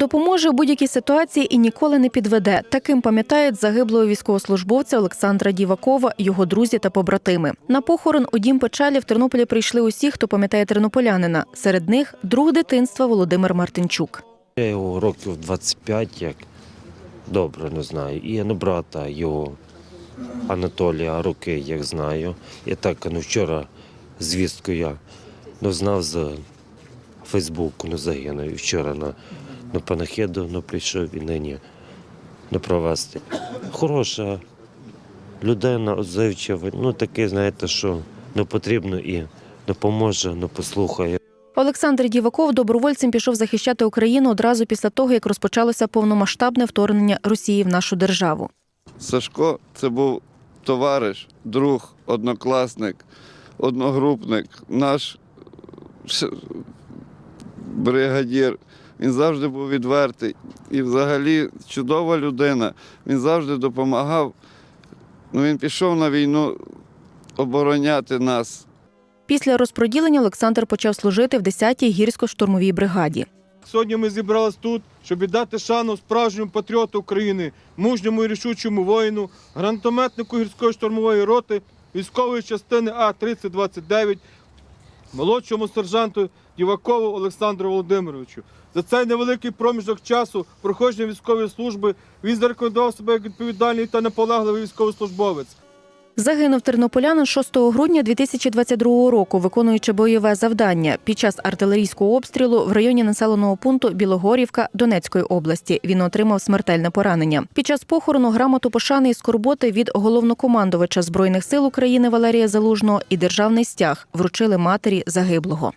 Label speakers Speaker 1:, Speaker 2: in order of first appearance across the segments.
Speaker 1: Допоможе у будь-якій ситуації і ніколи не підведе. Таким пам'ятають загиблого військовослужбовця Олександра Дівакова, його друзі та побратими. На похорон у дім печалі в Тернополі прийшли усі, хто пам'ятає тернополянина. Серед них друг дитинства Володимир Мартинчук.
Speaker 2: Я його років 25, як добре не знаю. І ну, брата його Анатолія роки, як знаю. І так ну, вчора звістку я ну, знав з Фейсбуку, ну загинув. Вчора на, на панахиду ну, прийшов і нині ну, провести. Хороша людина, отзивчива, ну таке, знаєте, що ну, потрібно і допоможе, ну, послухає.
Speaker 1: Олександр Діваков добровольцем пішов захищати Україну одразу після того, як розпочалося повномасштабне вторгнення Росії в нашу державу.
Speaker 3: Сашко це був товариш, друг, однокласник, одногрупник, наш бригадір. Він завжди був відвертий і взагалі чудова людина. Він завжди допомагав. Ну, він пішов на війну обороняти нас.
Speaker 1: Після розпроділення Олександр почав служити в 10-й гірсько-штурмовій бригаді.
Speaker 4: Сьогодні ми зібрались тут, щоб віддати шану справжньому патріоту України, мужньому і рішучому воїну, гранатометнику гірської штурмової роти, військової частини А-3029, молодшому сержанту Дівакову Олександру Володимировичу. За цей невеликий проміжок часу проходження військової служби він зарекомендував себе як відповідальний та наполегливий військовослужбовець.
Speaker 1: Загинув тернополянин 6 грудня 2022 року, виконуючи бойове завдання під час артилерійського обстрілу в районі населеного пункту Білогорівка Донецької області. Він отримав смертельне поранення. Під час похорону грамоту пошани і скорботи від головнокомандувача збройних сил України Валерія Залужного і державний стяг вручили матері загиблого.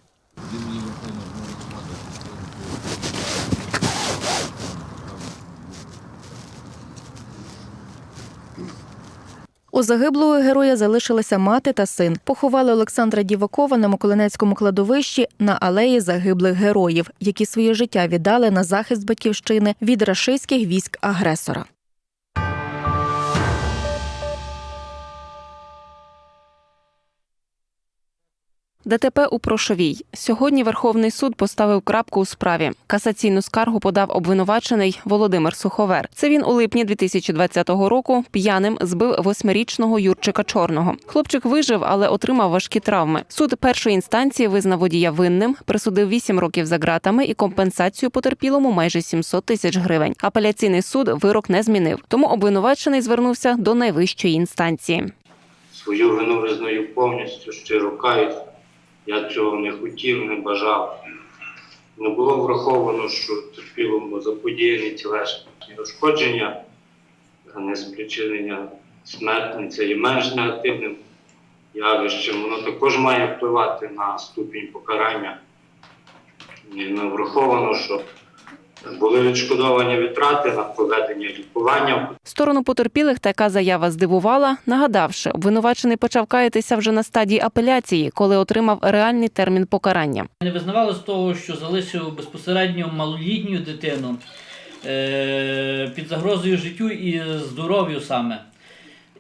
Speaker 1: У загиблого героя залишилися мати та син. Поховали Олександра Дівакова на Миколинецькому кладовищі на алеї загиблих героїв, які своє життя віддали на захист батьківщини від рашистських військ агресора.
Speaker 5: ДТП у Прошовій. Сьогодні Верховний суд поставив крапку у справі. Касаційну скаргу подав обвинувачений Володимир Суховер. Це він у липні 2020 року п'яним збив восьмирічного Юрчика Чорного. Хлопчик вижив, але отримав важкі травми. Суд першої інстанції визнав водія винним, присудив 8 років за ґратами і компенсацію потерпілому майже 700 тисяч гривень. Апеляційний суд вирок не змінив, тому обвинувачений звернувся до найвищої інстанції.
Speaker 6: Свою вину визнаю повністю, щиро каюсь. Я цього не хотів, не бажав. Не було враховано, що терпілому заподіяні тілесні ушкодження, а не спричинення смерті. Це є менш негативним явищем. Воно також має впливати на ступінь покарання. Не враховано, що були відшкодовані витрати на проведення лікування
Speaker 5: Сторону потерпілих така заява здивувала, нагадавши, обвинувачений почав каятися вже на стадії апеляції, коли отримав реальний термін покарання.
Speaker 7: Не визнавали з того, що залишив безпосередньо малолітню дитину е, під загрозою життю і здоров'ю саме.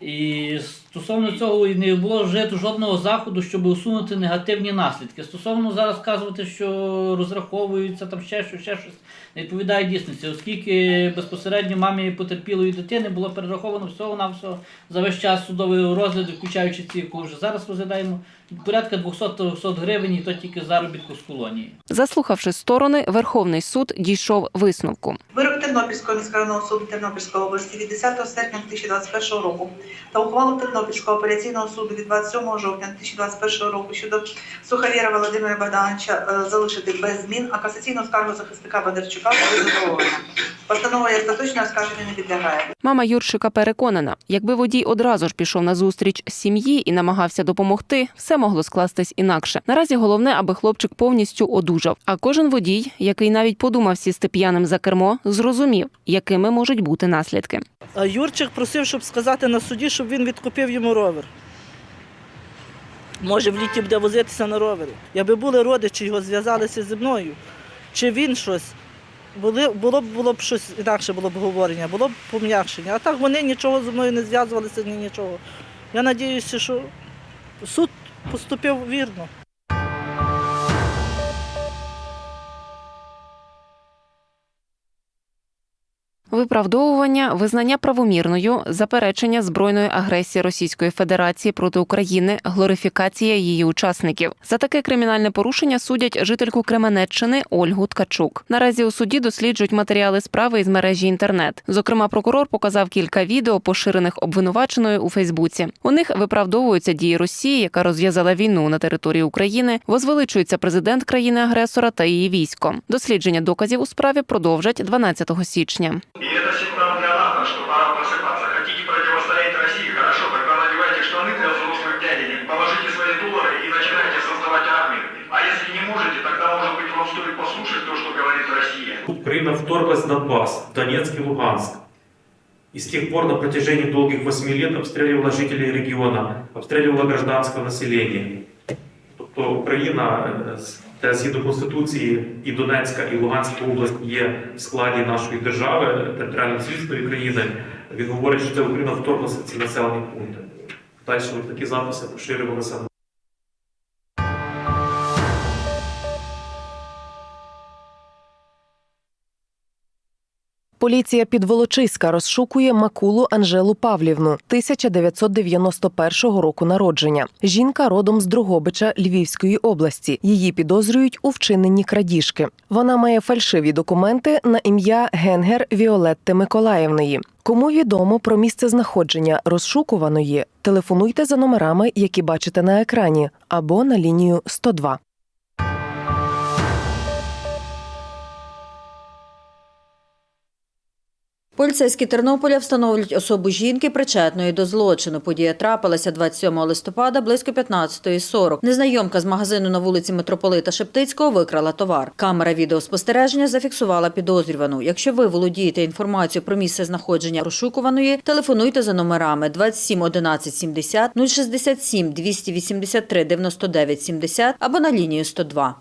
Speaker 7: І стосовно цього і не було вжито жодного заходу, щоб усунути негативні наслідки. Стосовно зараз казувати, що розраховуються там ще щось, ще щось, не відповідає дійсності, оскільки безпосередньо мамі потерпілої дитини було перераховано всього на всього за весь час судового розгляду, включаючи ці, яку вже зараз розглядаємо, порядка 200-300 гривень, і то тільки заробітку з колонії.
Speaker 5: Заслухавши сторони, Верховний суд дійшов висновку.
Speaker 8: Вирок Тернопільського міськрайонного суду Тернопільської області від 10 серпня 2021 року та ухвалу Тернопільського апеляційного суду від 27 жовтня 2021 року щодо Сухарєра Володимира Богдановича е, залишити без змін, а касаційну скаргу захисника Бондарчука буде задоволена. Постанова як остаточне оскарження не підлягає.
Speaker 5: Мама Юрчика переконана, якби водій одразу ж пішов на зустріч сім'ї і намагався допомогти, все могло скластись інакше. Наразі головне, аби хлопчик повністю одужав. А кожен водій, який навіть подумав сісти п'яним за кермо, зрозумів, якими можуть бути наслідки.
Speaker 9: Юрчик просив, щоб сказати на суді, щоб він відкупив йому ровер. Може, в літі буде возитися на ровері. Якби були родичі, його зв'язалися зі мною, чи він щось, були, було б було б щось інакше було б говорення, було б пом'якшення. А так вони нічого зі мною не зв'язувалися, ні нічого. Я сподіваюся, що суд поступив вірно.
Speaker 5: Виправдовування, визнання правомірною, заперечення збройної агресії Російської Федерації проти України, глорифікація її учасників. За таке кримінальне порушення судять жительку Кременеччини Ольгу Ткачук. Наразі у суді досліджують матеріали справи із мережі інтернет. Зокрема, прокурор показав кілька відео, поширених обвинуваченою у Фейсбуці. У них виправдовуються дії Росії, яка розв'язала війну на території України, возвеличується президент країни-агресора та її військо. Дослідження доказів у справі продовжать 12 січня.
Speaker 10: Украина вторглась в Донбасс, в Донецк и Луганск. И с тех пор на протяжении долгих восьми лет обстреливала жителей региона, обстреливала гражданское население. Тобто Україна, е, згідно Конституції і Донецька, і Луганська область є в складі нашої держави, територіальної цілісної країни, він говорить, що це Україна вторглася в ці населені пункти. Далі такі записи поширювалися
Speaker 11: Поліція Підволочиська розшукує Макулу Анжелу Павлівну 1991 року народження. Жінка родом з Другобича Львівської області. Її підозрюють у вчиненні крадіжки. Вона має фальшиві документи на ім'я Генгер Віолетти Миколаївної. Кому відомо про місце знаходження розшукуваної, телефонуйте за номерами, які бачите на екрані, або на лінію 102.
Speaker 12: Поліцейські Тернополя встановлюють особу жінки, причетної до злочину. Подія трапилася 27 листопада близько 15.40. Незнайомка з магазину на вулиці Митрополита Шептицького викрала товар. Камера відеоспостереження зафіксувала підозрювану. Якщо ви володієте інформацією про місце знаходження розшукуваної, телефонуйте за номерами 27 11 70 067 283 99 70 або на лінію 102.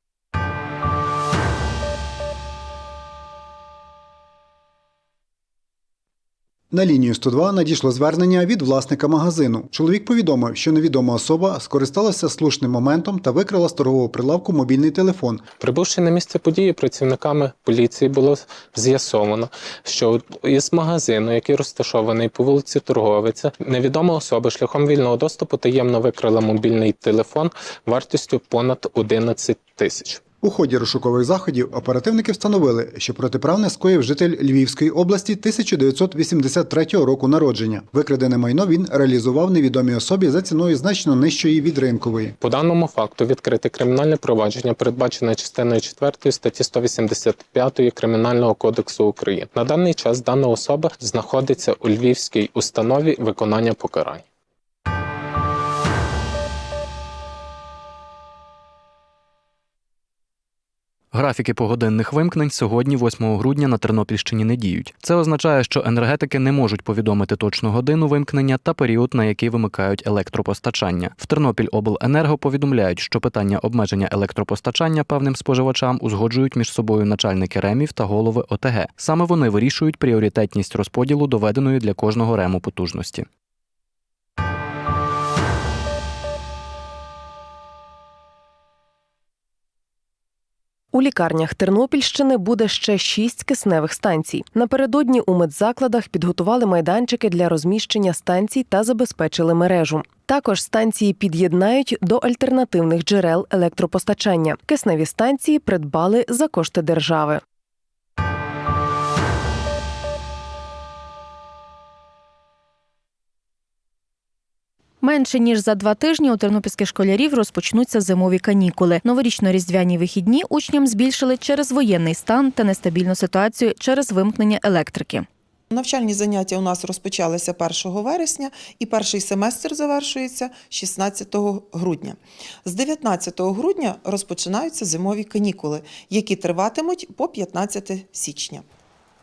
Speaker 13: На лінію 102 надійшло звернення від власника магазину. Чоловік повідомив, що невідома особа скористалася слушним моментом та викрала з торгового прилавку мобільний телефон.
Speaker 14: Прибувши на місце події, працівниками поліції було з'ясовано, що із магазину, який розташований по вулиці Торговиця, невідома особа шляхом вільного доступу таємно викрала мобільний телефон вартістю понад 11 тисяч.
Speaker 13: У ході розшукових заходів оперативники встановили, що протиправне скоїв житель Львівської області 1983 року народження. Викрадене майно він реалізував невідомій особі за ціною значно нижчої від ринкової.
Speaker 14: По даному факту відкрите кримінальне провадження, передбачене частиною 4 статті 185 Кримінального кодексу України. На даний час дана особа знаходиться у Львівській установі виконання покарань.
Speaker 15: Графіки погодинних вимкнень сьогодні, 8 грудня, на Тернопільщині не діють. Це означає, що енергетики не можуть повідомити точну годину вимкнення та період, на який вимикають електропостачання. В Тернопільобленерго повідомляють, що питання обмеження електропостачання певним споживачам узгоджують між собою начальники ремів та голови ОТГ. Саме вони вирішують пріоритетність розподілу доведеної для кожного рему потужності.
Speaker 11: У лікарнях Тернопільщини буде ще шість кисневих станцій. Напередодні у медзакладах підготували майданчики для розміщення станцій та забезпечили мережу. Також станції під'єднають до альтернативних джерел електропостачання. Кисневі станції придбали за кошти держави.
Speaker 1: Менше ніж за два тижні у тернопільських школярів розпочнуться зимові канікули. Новорічно-різдвяні вихідні учням збільшили через воєнний стан та нестабільну ситуацію через вимкнення електрики.
Speaker 16: Навчальні заняття у нас розпочалися 1 вересня і перший семестр завершується 16 грудня. З 19 грудня розпочинаються зимові канікули, які триватимуть по 15 січня.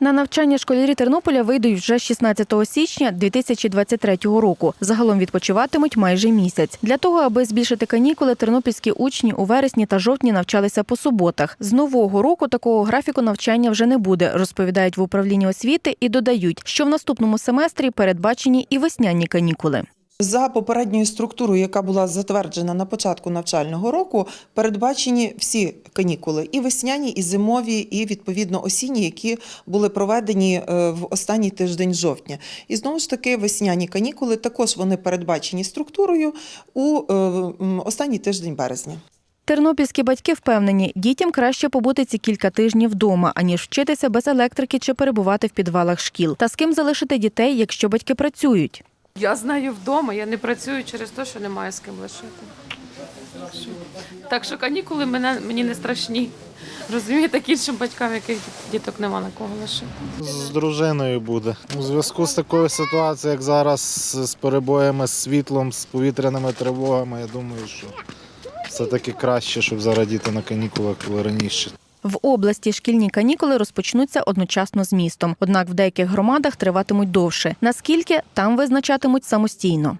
Speaker 1: На навчання школярі Тернополя вийдуть вже 16 січня 2023 року. Загалом відпочиватимуть майже місяць. Для того, аби збільшити канікули, тернопільські учні у вересні та жовтні навчалися по суботах. З нового року такого графіку навчання вже не буде, розповідають в управлінні освіти і додають, що в наступному семестрі передбачені і весняні канікули.
Speaker 16: За попередньою структурою, яка була затверджена на початку навчального року, передбачені всі канікули і весняні, і зимові, і відповідно осінні, які були проведені е, в останній тиждень жовтня. І знову ж таки, весняні канікули також вони передбачені структурою у е, останній тиждень березня.
Speaker 1: Тернопільські батьки впевнені, дітям краще побути ці кілька тижнів вдома, аніж вчитися без електрики чи перебувати в підвалах шкіл. Та з ким залишити дітей, якщо батьки працюють?
Speaker 17: Я знаю вдома, я не працюю через те, що немає з ким лишити. Так що канікули мене, мені не страшні. Розумієте, іншим батькам, яких діток нема на кого лишити.
Speaker 18: З дружиною буде. У зв'язку з такою ситуацією, як зараз з перебоями з світлом, з повітряними тривогами, я думаю, що все-таки краще, щоб зараз діти на канікулах були раніше.
Speaker 1: В області шкільні канікули розпочнуться одночасно з містом. Однак в деяких громадах триватимуть довше. Наскільки там визначатимуть самостійно.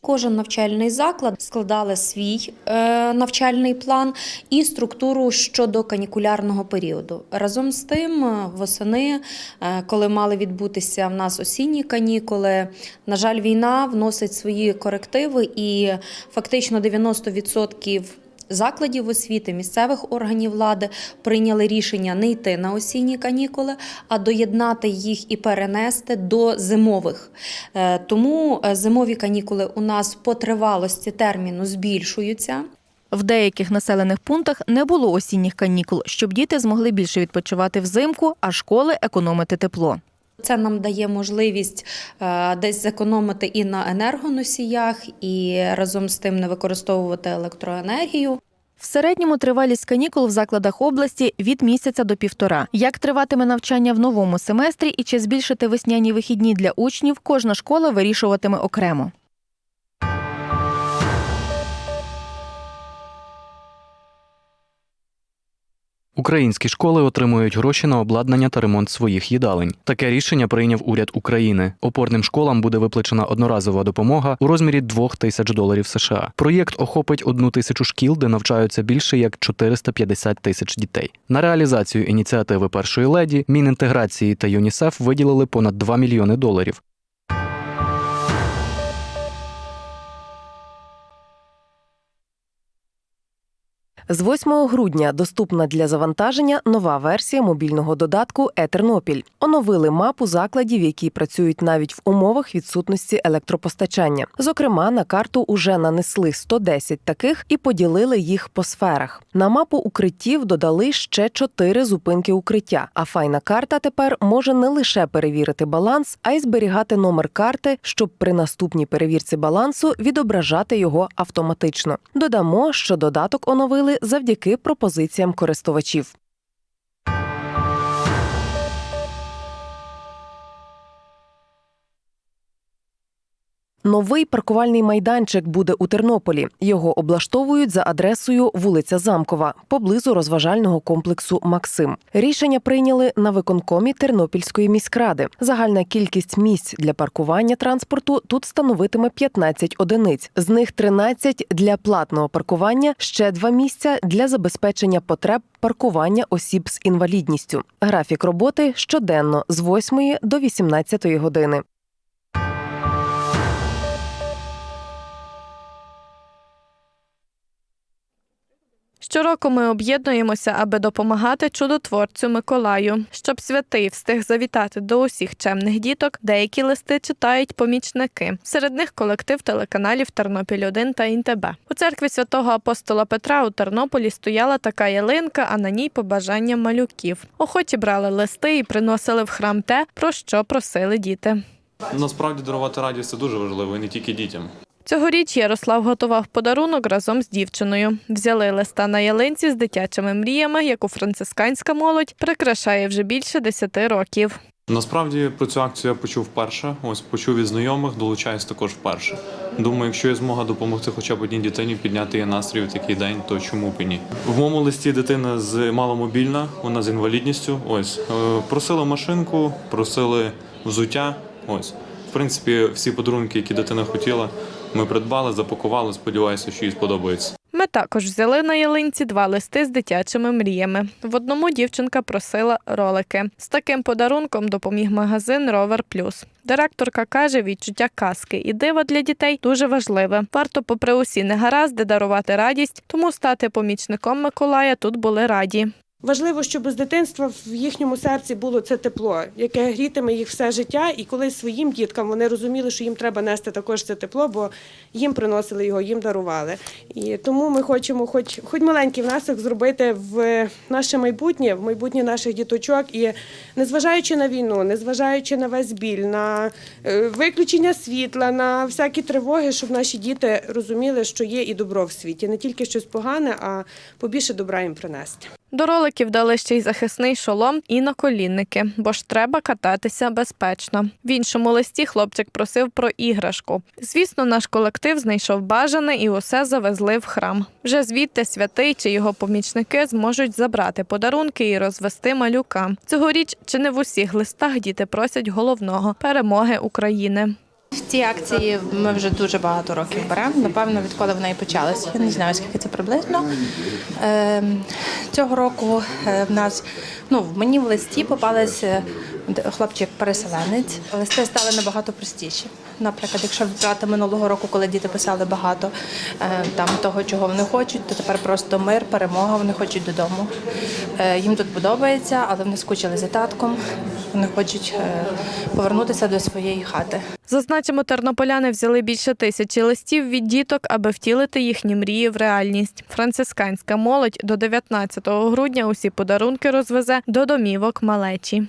Speaker 19: Кожен навчальний заклад складали свій е, навчальний план і структуру щодо канікулярного періоду. Разом з тим, е, восени, е, коли мали відбутися в нас осінні канікули, на жаль, війна вносить свої корективи, і фактично 90% закладів освіти, місцевих органів влади прийняли рішення не йти на осінні канікули, а доєднати їх і перенести до зимових. Е, Тому е, зимові канікули у нас по тривалості терміну збільшуються.
Speaker 1: В деяких населених пунктах не було осінніх канікул, щоб діти змогли більше відпочивати взимку, а школи економити тепло.
Speaker 19: Це нам дає можливість е, десь зекономити і на енергоносіях, і разом з тим не використовувати електроенергію.
Speaker 1: В середньому тривалість канікул в закладах області від місяця до півтора. Як триватиме навчання в новому семестрі і чи збільшити весняні вихідні для учнів, кожна школа вирішуватиме окремо.
Speaker 15: Українські школи отримують гроші на обладнання та ремонт своїх їдалень. Таке рішення прийняв уряд України. Опорним школам буде виплачена одноразова допомога у розмірі 2 тисяч доларів США. Проєкт охопить одну тисячу шкіл, де навчаються більше як 450 тисяч дітей. На реалізацію ініціативи першої леді Мінінтеграції та ЮНІСЕФ виділили понад 2 мільйони доларів.
Speaker 11: З 8 грудня доступна для завантаження нова версія мобільного додатку Е-Тернопіль. Оновили мапу закладів, які працюють навіть в умовах відсутності електропостачання. Зокрема, на карту уже нанесли 110 таких і поділили їх по сферах. На мапу укриттів додали ще 4 зупинки укриття. А файна карта тепер може не лише перевірити баланс, а й зберігати номер карти, щоб при наступній перевірці балансу відображати його автоматично. Додамо, що додаток оновили завдяки пропозиціям користувачів. Новий паркувальний майданчик буде у Тернополі. Його облаштовують за адресою вулиця Замкова, поблизу розважального комплексу Максим. Рішення прийняли на виконкомі Тернопільської міськради. Загальна кількість місць для паркування транспорту тут становитиме 15 одиниць. З них 13 для платного паркування, ще два місця для забезпечення потреб паркування осіб з інвалідністю. Графік роботи щоденно з 8 до 18 години.
Speaker 20: Щороку ми об'єднуємося, аби допомагати чудотворцю Миколаю. Щоб святий встиг завітати до усіх чемних діток, деякі листи читають помічники. Серед них колектив телеканалів Тернопіль 1 та ІНТБ. У церкві святого апостола Петра у Тернополі стояла така ялинка, а на ній побажання малюків. Охоті брали листи і приносили в храм те, про що просили діти.
Speaker 21: Насправді дарувати радість це дуже важливо, і не тільки дітям.
Speaker 20: Цьогоріч Ярослав готував подарунок разом з дівчиною. Взяли листа на ялинці з дитячими мріями, яку францисканська молодь прикрашає вже більше 10 років.
Speaker 21: Насправді про цю акцію я почув вперше. Ось почув від знайомих, долучаюсь також вперше. Думаю, якщо є змога допомогти хоча б одній дитині підняти її настрій в такий день, то чому б і ні? В моєму листі дитина з маломобільна, вона з інвалідністю. Ось е, просила машинку, просили взуття. Ось, в принципі, всі подарунки, які дитина хотіла, ми придбали, запакували. Сподіваюся, що їй сподобається.
Speaker 20: Ми також взяли на ялинці два листи з дитячими мріями. В одному дівчинка просила ролики. З таким подарунком допоміг магазин Ровер Плюс. Директорка каже, відчуття казки і дива для дітей дуже важливе. Варто, попри усі негаразди, дарувати радість, тому стати помічником Миколая тут були раді.
Speaker 22: Важливо, щоб з дитинства в їхньому серці було це тепло, яке грітиме їх все життя, і коли своїм діткам вони розуміли, що їм треба нести також це тепло, бо їм приносили його, їм дарували. І тому ми хочемо, хоч хоч маленький внесок зробити в наше майбутнє, в майбутнє наших діточок. І незважаючи на війну, незважаючи на весь біль, на е, виключення світла, на всякі тривоги, щоб наші діти розуміли, що є і добро в світі, не тільки щось погане, а побільше добра їм принести.
Speaker 20: До роликів дали ще й захисний шолом і наколінники, бо ж треба кататися безпечно. В іншому листі хлопчик просив про іграшку. Звісно, наш колектив знайшов бажане і усе завезли в храм. Вже звідти святий чи його помічники зможуть забрати подарунки і розвести малюка. Цьогоріч чи не в усіх листах діти просять головного перемоги України.
Speaker 23: В цій акції ми вже дуже багато років беремо. Напевно, відколи вона і почалася. Я не знаю, скільки це приблизно. Ем, Цього року е, в нас ну, в мені в листі попалися хлопчик-переселенець. Листи стали набагато простіші. Наприклад, якщо брати минулого року, коли діти писали багато е, там того, чого вони хочуть, то тепер просто мир, перемога, вони хочуть додому. Е, Їм тут подобається, але вони скучили за татком. Вони хочуть е, повернутися до своєї хати.
Speaker 20: Зазначимо, тернополяни взяли більше тисячі листів від діток, аби втілити їхні мрії в реальність. Францисканська молодь до 19 грудня усі подарунки розвезе до домівок малечі.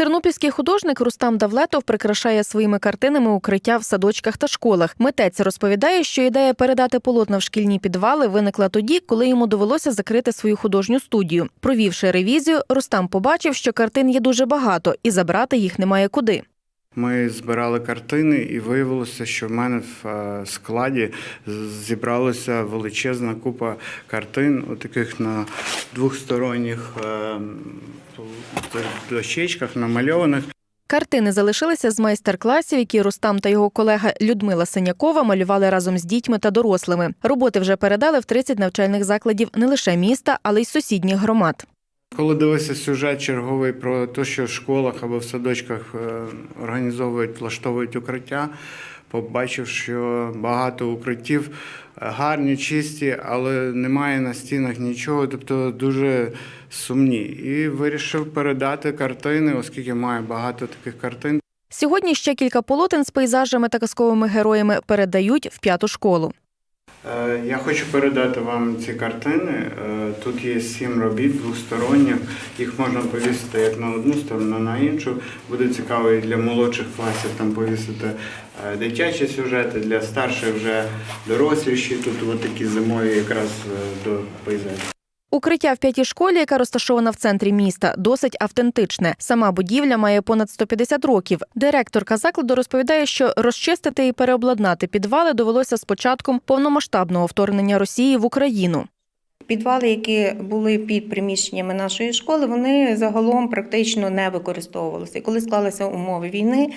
Speaker 20: Тернопільський художник Рустам Давлетов прикрашає своїми картинами укриття в садочках та школах. Митець розповідає, що ідея передати полотна в шкільні підвали виникла тоді, коли йому довелося закрити свою художню студію. Провівши ревізію, Рустам побачив, що картин є дуже багато, і забрати їх немає куди.
Speaker 24: Ми збирали картини, і виявилося, що в мене в е, складі зібралася величезна купа картин, таких на двохсторонніх е, дощечках намальованих.
Speaker 1: Картини залишилися з майстер-класів, які Рустам та його колега Людмила Синякова малювали разом з дітьми та дорослими. Роботи вже передали в 30 навчальних закладів не лише міста, але й сусідніх громад.
Speaker 24: Коли дивився сюжет черговий про те, що в школах або в садочках е, організовують, влаштовують укриття, побачив, що багато укриттів гарні, чисті, але немає на стінах нічого, тобто дуже сумні. І вирішив передати картини, оскільки маю багато таких картин.
Speaker 1: Сьогодні ще кілька полотен з пейзажами та казковими героями передають в п'яту школу.
Speaker 24: Е, Я хочу передати вам ці картини. Е, Тут є сім робіт двосторонніх. Їх можна повісити як на одну сторону, на іншу. Буде цікаво і для молодших класів там повісити е, дитячі сюжети, для старших вже доросліші. Тут такі зимові якраз до пейзажів.
Speaker 1: Укриття в п'ятій школі, яка розташована в центрі міста, досить автентичне. Сама будівля має понад 150 років. Директорка закладу розповідає, що розчистити і переобладнати підвали довелося з початком повномасштабного вторгнення Росії в Україну.
Speaker 25: Підвали, які були під приміщеннями нашої школи, вони загалом практично не використовувалися. І коли склалися умови війни,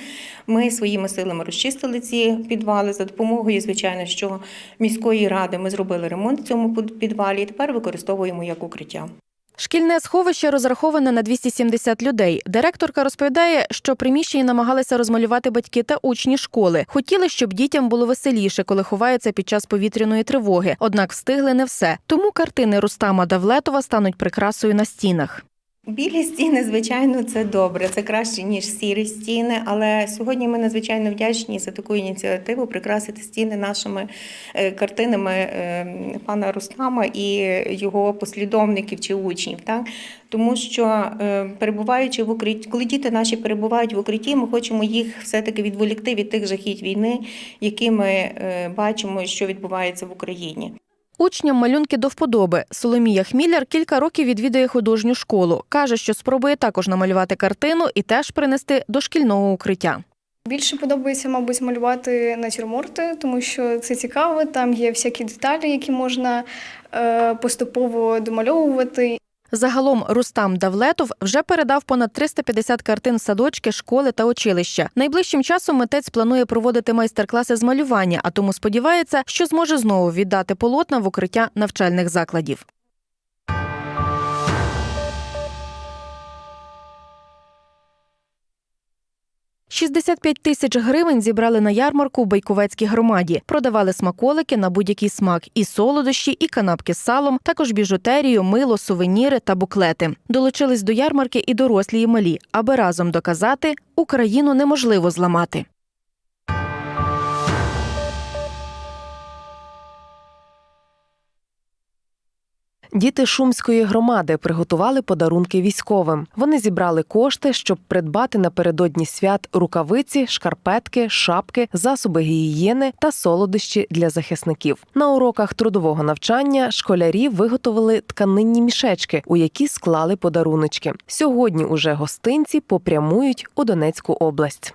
Speaker 25: ми своїми силами розчистили ці підвали за допомогою, звичайно, що міської ради ми зробили ремонт в цьому підвалі і тепер використовуємо як укриття.
Speaker 1: Шкільне сховище розраховане на 270 людей. Директорка розповідає, що приміщення намагалися розмалювати батьки та учні школи. Хотіли, щоб дітям було веселіше, коли ховаються під час повітряної тривоги. Однак встигли не все. Тому картини Рустама Давлетова стануть прикрасою на стінах.
Speaker 25: Білі стіни, звичайно, це добре. Це краще ніж сірі стіни. Але сьогодні ми надзвичайно вдячні за таку ініціативу прикрасити стіни нашими е, картинами е, пана Рустама і його послідовників чи учнів. Так? Тому що е, перебуваючи в укритті, коли діти наші перебувають в укритті, ми хочемо їх все-таки відволікти від тих жахіть війни, які ми бачимо, що відбувається в Україні.
Speaker 1: Учням малюнки до вподоби. Соломія Хміляр кілька років відвідує художню школу. Каже, що спробує також намалювати картину і теж принести до шкільного укриття.
Speaker 26: Більше подобається, мабуть, малювати натюрморти, тому що це цікаво. Там є всякі деталі, які можна е, поступово домальовувати.
Speaker 1: Загалом Рустам Давлетов вже передав понад 350 картин садочки, школи та училища. Найближчим часом митець планує проводити майстер-класи з малювання, а тому сподівається, що зможе знову віддати полотна в укриття навчальних закладів. «65 тисяч гривень зібрали на ярмарку у Байковецькій громаді. Продавали смаколики на будь-який смак, і солодощі, і канапки з салом, також біжутерію, мило, сувеніри та буклети. Долучились до ярмарки і дорослі, і малі, аби разом доказати, Україну неможливо зламати.
Speaker 11: Діти шумської громади приготували подарунки військовим. Вони зібрали кошти, щоб придбати напередодні свят рукавиці, шкарпетки, шапки, засоби гігієни та солодощі для захисників. На уроках трудового навчання школярі виготовили тканинні мішечки, у які склали подаруночки. Сьогодні уже гостинці попрямують у Донецьку область.